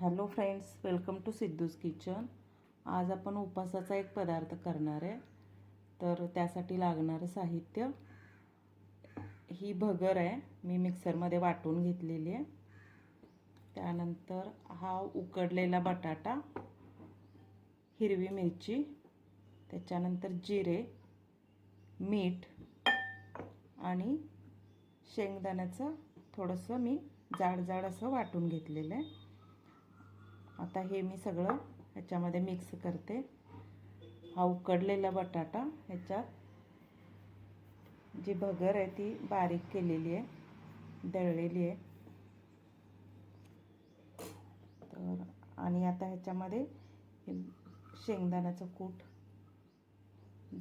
Hello friends welcome to Siddhu's kitchen. आज आपण उपासाचा एक पदार्थ करणार आहे. तर त्यासाठी लागणारं साहित्य ही भगर आहे. मी मिक्सरमध्ये वाटून घेतलेली आहे. त्यानंतर हा उकडलेला बटाटा हिरवी मिरची त्याच्यानंतर जिरे मीठ आणि शेंगदाण्याचं थोडंसं मी जाड जाड असं वाटून घेतलेलं आहे. आता हे मी सगळं ह्याच्यामध्ये मिक्स करते. हा उकडलेला बटाटा ह्याच्यात. जी भगर आहे ती बारीक केलेली आहे दळलेली आहे. तर आणि आता ह्याच्यामध्ये शेंगदाण्याचं कूट.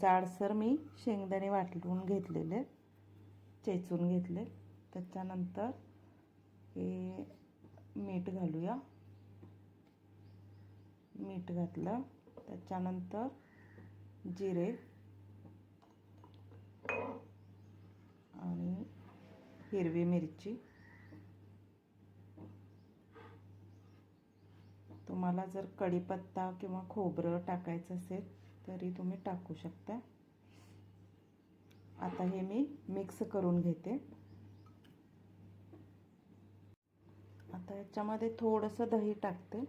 जाडसर मी शेंगदाणे वाटून घेतलेले चेचून घेतले. त्याच्यानंतर हे मीठ घालूया. मीठ घातलं. त्याच्यानंतर जिरे. आणि हिरवी मिरची. तुम्हाला जर कढीपत्ता किंवा खोबरं टाकायचं असेल तरी तुम्ही टाकू शकता. आता हे मी मिक्स करून घेते. आता याच्यामध्ये थोडंसं दही टाकते.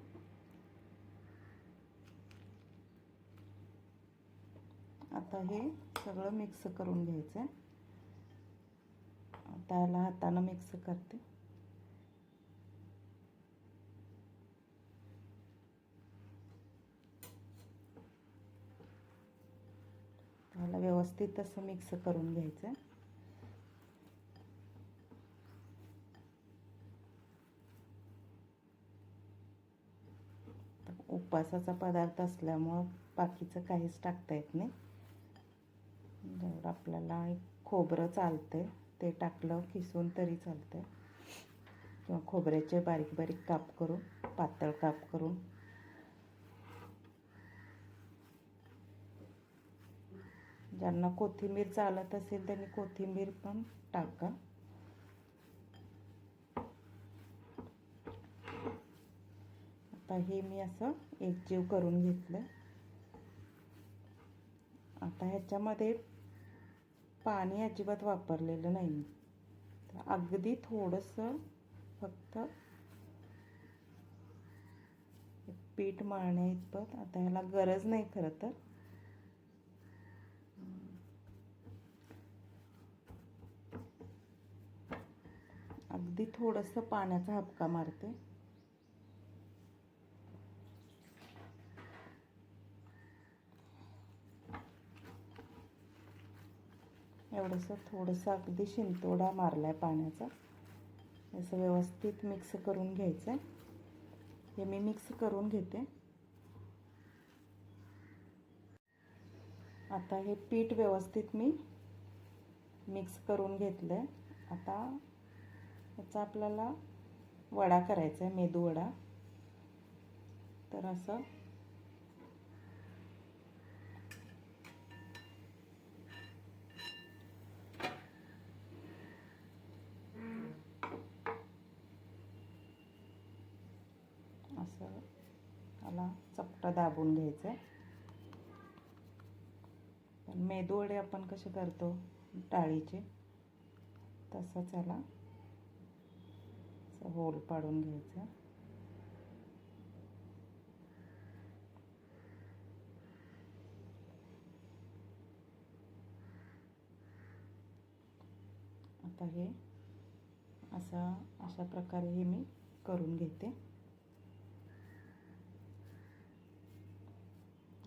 आता हे सगळं मिक्स करून घ्यायचं आहे आता याला हातानं मिक्स करते. त्याला व्यवस्थित असं मिक्स करून घ्यायचं आहे उपवासाचा पदार्थ असल्यामुळं बाकीचं काहीच टाकता येत नाही. जेवढं आपल्याला एक खोबरं चालते ते टाकलं किसून तरी चालतं किंवा खोबऱ्याचे बारीक बारीक काप करून पातळ काप करून. ज्यांना कोथिंबीर चालत असेल त्यांनी कोथिंबीर पण टाका. आता हे मी असं एकजीव करून घेतलं आता ह्याच्यामध्ये पाणी अजिबात वापरलेलं नाही तर अगदी थोडंसं फक्त पीठ मळण्या इतपत आता ह्याला गरज नाही खरं तर. अगदी थोडंसं पाण्याचा हपका मारते. एवढंसं थोडंसं अगदी शिंतोडा मारला आहे पाण्याचा. असं व्यवस्थित मिक्स करून घ्यायचं आहे हे मी मिक्स करून घेते. आता हे पीठ व्यवस्थित मी मिक्स करून घेतलं आहे आता याचा आपल्याला वडा करायचा आहे मेदू वडा. तर असं असं त्याला चपटा दाबून घ्यायचं. आहे पण मेदूवडे आपण कसे करतो? डाळीचे तसंच याला असं होल पाडून घ्यायचं. आता हे असा अशा प्रकारे हे मी करून घेते.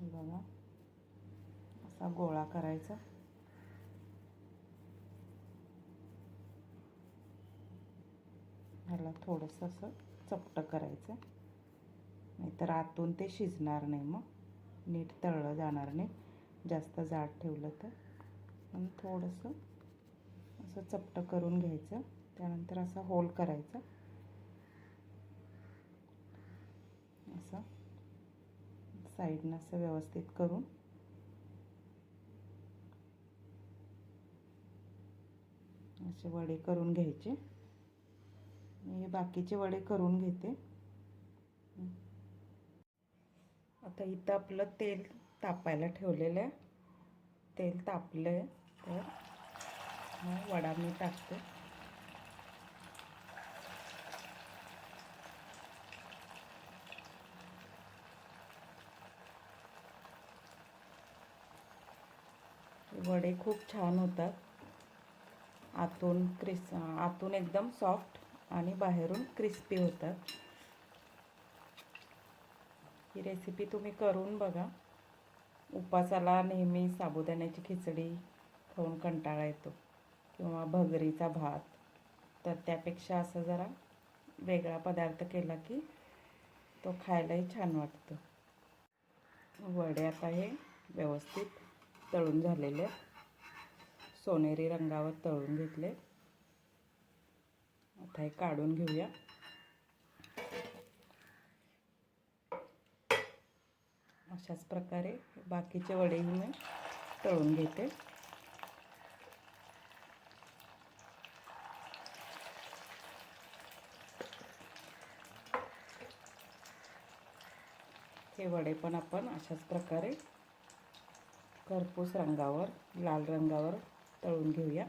बघा. असा गोळा करायचा. ह्याला थोडंसं असं चपटं करायचं. नाहीतर आतून ते शिजणार नाही मग. नीट तळलं जाणार नाही. जास्त जाड ठेवलं तर. पण थोडंसं असं चपटं करून घ्यायचं. त्यानंतर असा होल करायचा. असं. साईडनं असं व्यवस्थित करून. असे वडे करून घ्यायचे. मी हे बाकीचे वडे करून घेते. आता इथं आपलं तेल तापायला ठेवलेलं आहे. तेल तापलं आहे तर वडा मी टाकते. वडे खूप छान होतात. आतून क्रिस आतून एकदम सॉफ्ट आणि बाहेरून क्रिस्पी होतात. ही रेसिपी तुम्ही करून बघा. उपासाला नेहमी साबुदाण्याची खिचडी खाऊन कंटाळा येतो किंवा भगरीचा भात. तर त्यापेक्षा असं जरा वेगळा पदार्थ केला की तो खायलाही छान वाटतो. वडे आता हे व्यवस्थित तळून झालेले सोनेरी रंगावर तळून घेतले. आता हे काढून घेऊया. अशाच प्रकारे बाकीचे वडेही मी तळून घेते. हे वडे पण आपण अशाच प्रकारे खरपूस रंगावर लाल रंगावर तळून घेऊया.